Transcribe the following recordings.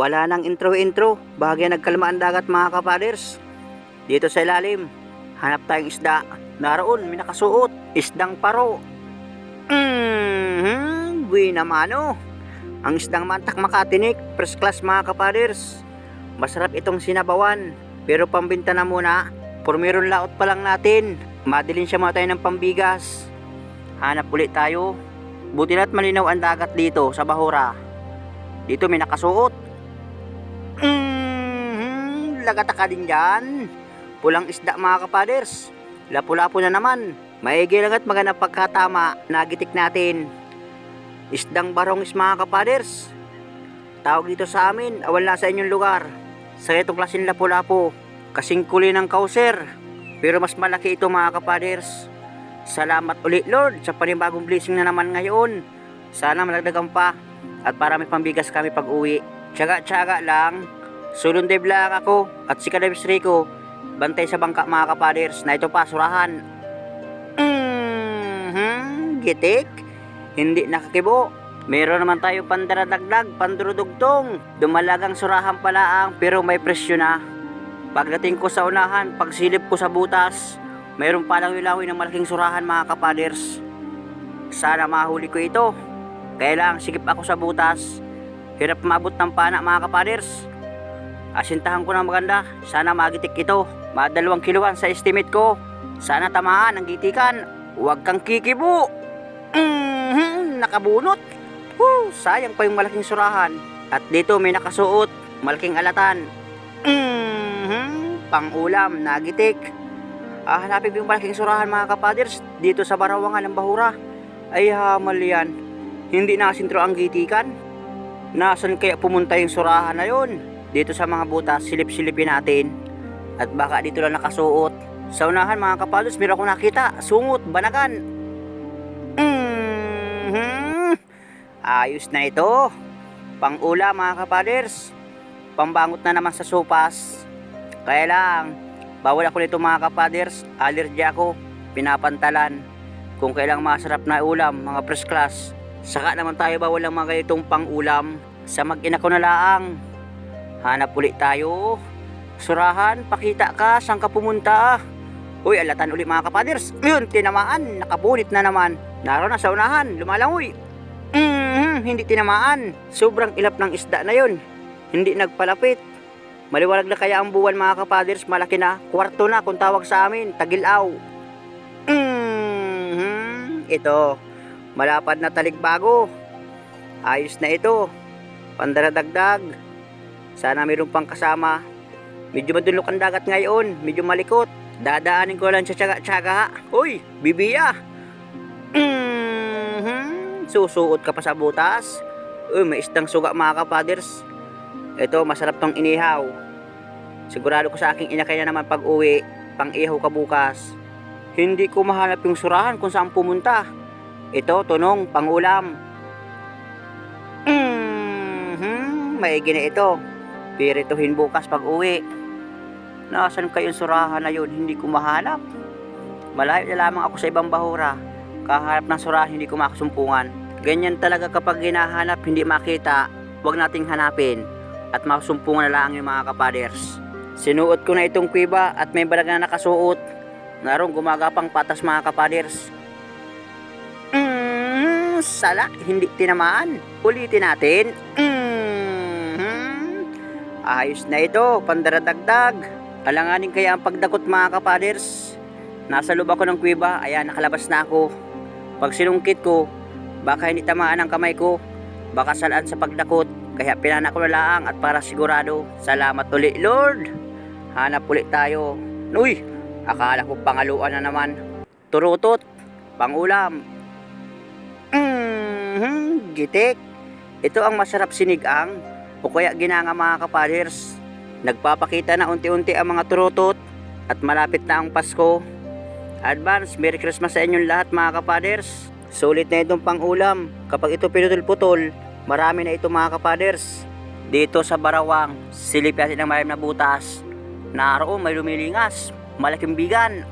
Wala nang intro-intro, bahagya nagkalma ang dagat mga kapaders. Dito sa ilalim, hanap tayong isda. Naroon, may nakasuot, isdang paro. Mm-hmm, buwina mano. Ang isdang mantak makatinik, first class mga kapaders. Masarap itong sinabawan, pero pambinta na muna. Pormeron laot pa lang natin. Madilin siya mga tayo ng pambigas. Hanap ulit tayo. Buti na't malinaw ang dagat dito sa Bahura. Dito may nakasuot. Mm-hmm, lagata ka din dyan. Pulang isda mga kapaders. Lapu-lapu na naman. Maigi lang at magandang pagkatama. Nagitik natin. Isdang barongis mga kapaders. Tawag dito sa amin, awal na sa inyong lugar. Sa itong klaseng lapu-lapu. Kasing kuli ng kauser. Pero mas malaki ito mga kapaders. Salamat ulit Lord sa panibagong blessing na naman ngayon. Sana malagdagan pa at para may pambigas kami pag uwi. Tsaga-tsaga lang. Sulundib lang ako at si Kadebs Rico. Bantay sa bangka mga kapaders na ito pa surahan. Mm-hmm, gitik. Hindi nakakibo. Meron naman tayo pandaradagdag, pandurudugtong. Dumalagang surahan pala ang pero may presyo na. Pagdating ko sa unahan, pagsilip ko sa butas, mayroon palang ilawi ng malaking surahan mga kapaders. Sana mahuli ko ito. Kaya lang sigip ako sa butas. Hirap maabot ng pana mga kapaders. Asintahan ko ng maganda. Sana magitik ito. Madalawang kiluan sa estimate ko. Sana tamaan ang gitikan. Huwag kang kikibo. Mhm, nakabunot. Woo, sayang pa yung malaking surahan. At dito may nakasuot. Malaking alatan. Mhm, pang-ulam, nagitik. Ah, hanapin yung malaking surahan mga kapaders dito sa barawangan ng Bahura. Ay hamal yan. Hindi nakasintro ang gitikan. Nasaan kaya pumunta yung surahan na yon? Dito sa mga butas, silip-silipin natin. At baka dito lang nakasuot. Sa unahan mga kapaders, meron akong nakita. Sungot, banagan. Mhm. Ayos na ito. Pang-ula mga kapaders. Pambangot na naman sa sopas. Kaya lang, bawal ako nito mga kapaders. Allergy ako. Pinapantalan. Kung kailang masarap na ulam, mga first class. Saka naman tayo bawal ang mga ganitong pang-ulam. Sa mag-ina ko na laang. Hanap ulit tayo. Surahan, pakita ka, saan ka pumunta? Uy, alatan ulit mga kapaders. Yun, tinamaan, nakabunit na naman. Naroon na sa unahan, lumalangoy. Mhm, hindi tinamaan. Sobrang ilap ng isda na yun. Hindi nagpalapit. Maliwalag na kaya ang buwan mga kapaders, malaki na. Kwarto na kung tawag sa amin, tagilaw. Mhm, ito, malapad na taligbago. Ayos na ito. Pandaradagdag. Sana mayroon pang kasama. Medyo madulok ang dagat ngayon, medyo malikot. Dadaanin ko lang sa tsaga-tsaga. Uy, bibiya. Mhm. Susuot ka pa sa butas. Uy, may isdang suga mga kapaders. Ito, masarap tong inihaw. Sigurado ko sa aking inakay na naman pag uwi, pang ihaw ka bukas. Hindi ko mahanap yung surahan kung saan pumunta. Ito, tunong, pang ulam. Mhm. Maigi na ito. Pirituhin bukas pag uwi. Nasaan kayong surahan na yun? Hindi ko mahanap. Malayo na lamang ako sa ibang bahura. Kahanap ng surahan, hindi ko makasumpungan. Ganyan talaga kapag hinahanap, hindi makita, huwag nating hanapin. At makasumpungan na lang yung mga kapaders. Sinuot ko na itong kuiba at may balag na nakasuot. Narong gumagapang patas mga kapaders. Mm, sala, hindi tinamaan. Ulitin natin. Mm, ayos na ito, pandaradagdag. Alanganin kaya ang pagdakot mga kapaders. Nasa loob ako ng kuweba, ayan nakalabas na ako. Pag sinungkit ko, baka hindi tamaan ang kamay ko. Baka salaan sa pagdakot. Kaya pinana ko na lang at para sigurado. Salamat ulit Lord. Hanap ulit tayo. Uy, akala ko pangaluan na naman. Turutot, pangulam. Mm-hmm, gitik. Ito ang masarap sinigang o kaya ginanga mga kapaders. Nagpapakita na unti-unti ang mga turutot at malapit na ang Pasko. Advance, Merry Christmas sa inyong lahat mga kapaders. Sulit na itong pangulam. Kapag ito pinutol-putol, marami na ito mga kapaders. Dito sa Barawang, silip natin ang mayroon na butas. Naroon may lumilingas, malaking bigan.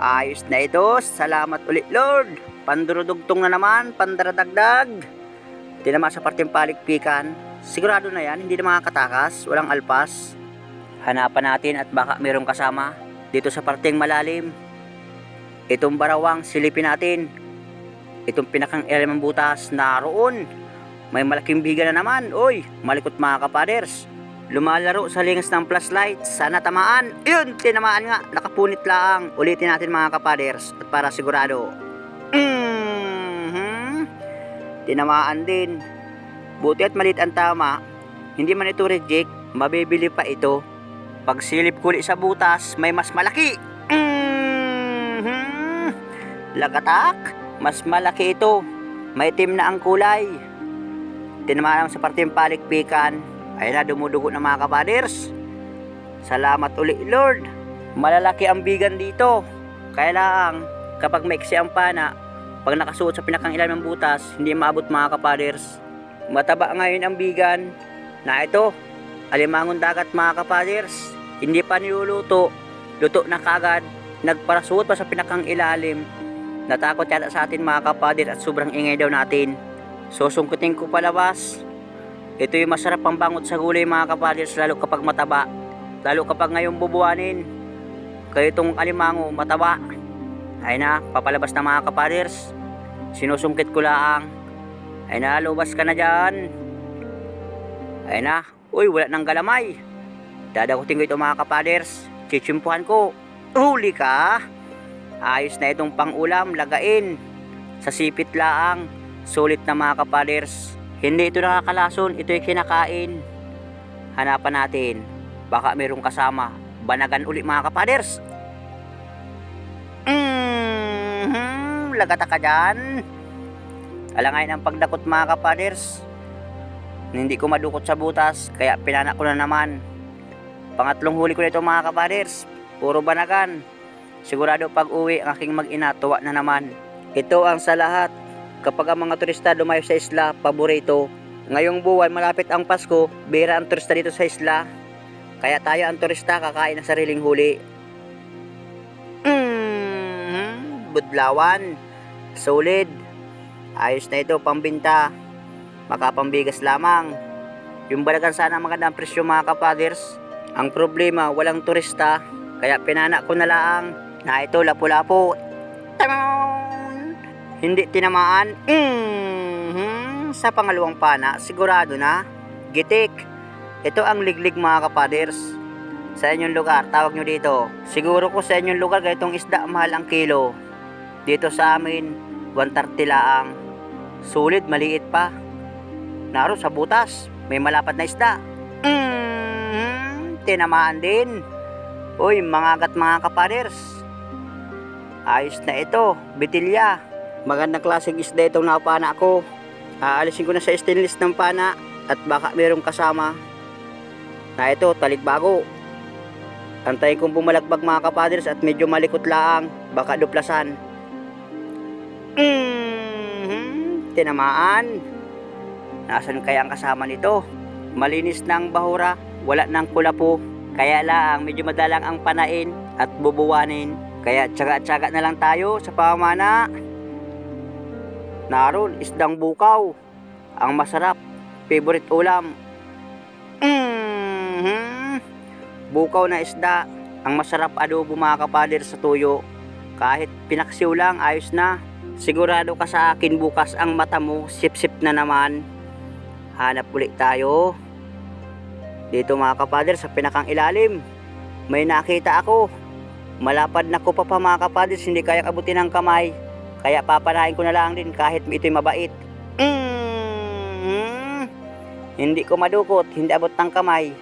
Ayos na ito. Salamat ulit Lord. Pandurudugtong na naman, pandaradagdag. tinama sa parteng palikpikan. Sigurado na yan, hindi na makakatakas, walang alpas. Hanapan natin at baka mayroong kasama dito sa parteng malalim. Itong barawang silipin natin. Itong pinakang ilalim ng butas naroon. May malaking biga na naman. Oy, malikot mga kapaders. Lumalaro sa lingas ng flashlight. Sana tamaan. Yun, tinamaan nga. Nakapunit lang. Ulitin natin mga kapaders. At para sigurado. Mhm. Tinamaan din. Buti at malit ang tama. Hindi man ito reject. Mabibili pa ito. Pag silip kuli sa butas, may mas malaki. Mhm. Lagatak. Mas malaki ito. Maitim na ang kulay. Tinamaan sa parteng palikpikan. Ayun na, dumudugo na mga kapaders. Salamat uli, Lord. Malalaki ang bigan dito. Kaya lang, kapag maiksi ang pana, pag nakasuot sa pinakang ilalim ng butas, hindi maabot mga kapaders. Mataba ngayon ang bigan na ito, alimangon dagat mga kapaders. Hindi pa niluluto, luto na kagad, nagparasuot pa sa pinakang ilalim. Natakot yata sa atin mga kapaders at sobrang ingay daw natin. Susungkutin ko palabas. Ito yung masarap pang bangot sa gulay mga kapaders lalo kapag mataba. Lalo kapag ngayon bubuanin. Kaya itong alimango mataba. Ay na, papalabas na mga kapaders. Sinusungkit ko lang. Ay na, lubas ka na dyan. Ay na, uy, wala nang galamay. Dadakutin ko ito mga kapaders. Chichimpuhan ko. Huli ka. Ayos na itong pangulam, lagain. Sa sipit laang. Sulit na mga kapaders. Hindi ito nakakalason, ito yung kinakain. Hanapan natin. Baka mayroong kasama. Banagan uli mga kapaders. Mm-hmm. Lagata ka dyan. Alangay ng pagdakot mga kapaders. Hindi ko madukot sa butas, kaya pinanak ko na naman. Pangatlong huli ko nito mga kapaders. Puro banagan. Sigurado pag uwi ang aking mag-ina, tuwa na naman. Ito ang sa lahat. Kapag ang mga turista dumayo sa isla, paborito. Ngayong buwan, malapit ang Pasko, bira ang turista dito sa isla. Kaya tayo ang turista kakain ng sariling huli. Mm, budlawan. Solid. Ayos na ito, pambinta. Makapambigas lamang. Yung balagan sana magandang presyo mga kapaders. Ang problema, walang turista. Kaya pinana ko na lang na ito lapu-lapu. Tamang! Hindi tinamaan. Mhm. Sa pangalawang pana, sigurado na. Gitik. Ito ang liglig mga kapaders. Sa inyong lugar, tawag nyo dito. Siguro ko sa inyong lugar, ganitong isda mahal ang kilo. Dito sa amin, 130 laang. Sulit, maliit pa. Naro sa butas, may malapad na isda. Mhm. Tinamaan din. Uy, mga agat mga kapaders. Ayos na ito, bitilya. Magandang klaseng isda itong napana ko. Aalisin ko na sa stainless ng pana at baka mayroong kasama. Na ito, talikbago. Antayin kong bumalagbag mga kapaders at medyo malikot laang, baka duplasan. Mhm, tinamaan. Nasaan kaya ang kasama nito? Malinis ang bahura, wala nang kulapo. Kaya lang, medyo madalang ang panain at bubuwanin. Kaya tsaga-tsaga na lang tayo sa pamana. Naroon, isdang bukaw. Ang masarap, favorite ulam. Mhm. Bukaw na isda, ang masarap adobo mga kapader sa tuyo. Kahit pinaksiw lang, ayos na. Sigurado ka sa akin bukas ang mata mo, sip-sip na naman. Hanap ulit tayo. Dito mga kapader sa pinakang ilalim. May nakita ako. Malapad na ko pa pa mga kapaders, hindi kaya abutin ng kamay. Kaya papanahin ko na lang din kahit ito'y mabait. Mm, hindi ko madukot, hindi abot ng kamay.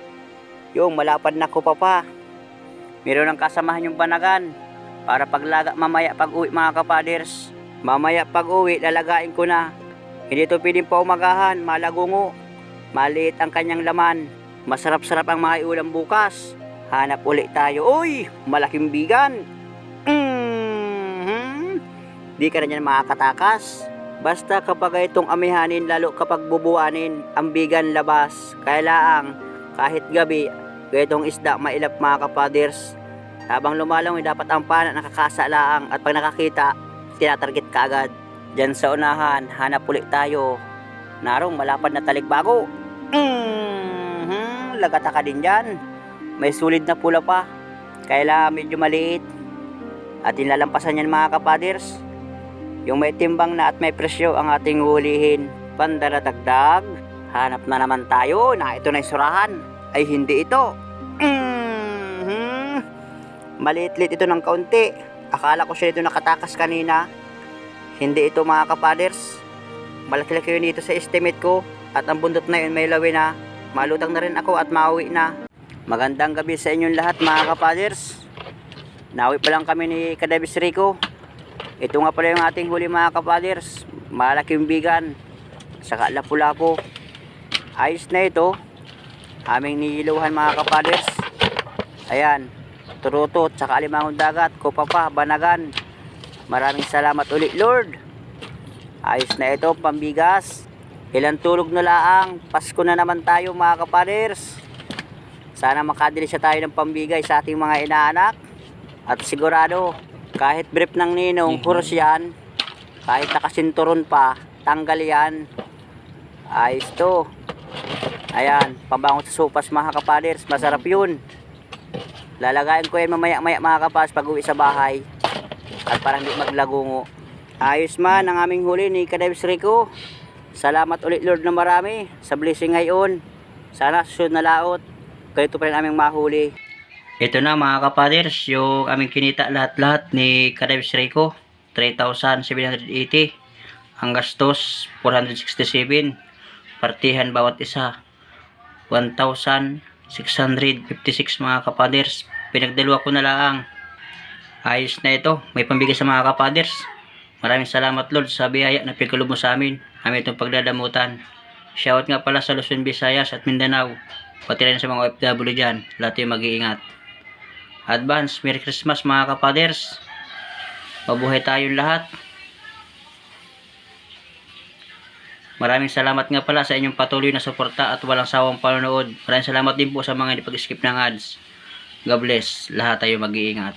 Yung malapad na ko pa pa. Meron ng kasamahan yung banagan. Para paglaga mamaya pag uwi mga kapaders. Mamaya pag uwi, lalagain ko na. Hindi to pwedeng pa umagahan, malagungo. Maliit ang kanyang laman. Masarap-sarap ang mga ulam bukas. Hanap ulit tayo. Uy, malaking bigan. Di ka na niyan makakatakas. Basta kapag itong amihanin, lalo kapag bubuanin, ang bigan labas. Kailaang, kahit gabi, ganitong isda mailap mga kapaders. Habang lumalangoy, dapat ang pana nakakasa laang at pag nakakita, tinatarget ka agad. Diyan sa unahan, hanap ulit tayo. Narong malapad na talikbago. Mm-hmm, lagata ka din dyan. May sulit na pula pa. Kaya medyo maliit. At inlalampasan yan mga kapaders. Yung may timbang na at may presyo ang ating hulihin. Pandaradagdag. Hanap na naman tayo na ito na surahan. Ay hindi ito. Mhm. Maliit-liit ito ng kaunti. Akala ko siya ito nakatakas kanina. Hindi ito mga kapaders. Malaki-laki yun dito sa estimate ko. At ang bundot na yun may lawi na. Malutang na rin ako at mauwi na. Magandang gabi sa inyong lahat mga kapaders. Nauwi pa lang kami ni Kadabis Rico. Ito nga pala yung ating huli mga kapaders. Malaking bigan. Saka lapu-lapo. Ayos na ito. Aming nihiluhan mga kapaders. Ayan. Turutot, saka alimangon dagat, kopapa, banagan. Maraming salamat ulit Lord. Ayos na ito, pambigas. Ilang tulog na laang. Pasko na naman tayo mga kapaders. Sana makadili siya tayo ng pambigay sa ating mga inaanak. At sigurado, kahit brief ng ninong, huros yan. Kahit nakasinturon pa, tanggal yan. Ayos to. Ayan, pabangon sa sopas mga kapaders. Masarap yun. Lalagayin ko yan mamaya-maya mga kapas pag uwi sa bahay. At parang di maglagungo. Ayos man ang aming huli ni Kadebs Rico. Salamat ulit Lord na marami sa blessing ngayon. Sana susunod na laot. Ganito pa rin aming mahuli. Ito na mga kapaders, yung aming kinita lahat-lahat ni Kadebs Rico. 3,780. Ang gastos, 467. Partihan bawat isa. 1,656 mga kapaders. Pinagdalawa ko na lang. Ayos na ito. May pambigay sa mga kapaders. Maraming salamat Lord sa biyaya na pinagkalob mo sa amin. Amin itong pagdadamutan. Shoutout nga pala sa Luzon, Visayas at Mindanao. Pati rin sa mga OFW dyan. Lahat yung mag-iingat. Advance, Merry Christmas mga kapaders. Mabuhay tayong lahat. Maraming salamat nga pala sa inyong patuloy na suporta at walang sawang panonood. Maraming salamat din po sa mga hindi pag-skip ng ads. God bless. Lahat tayo mag-iingat.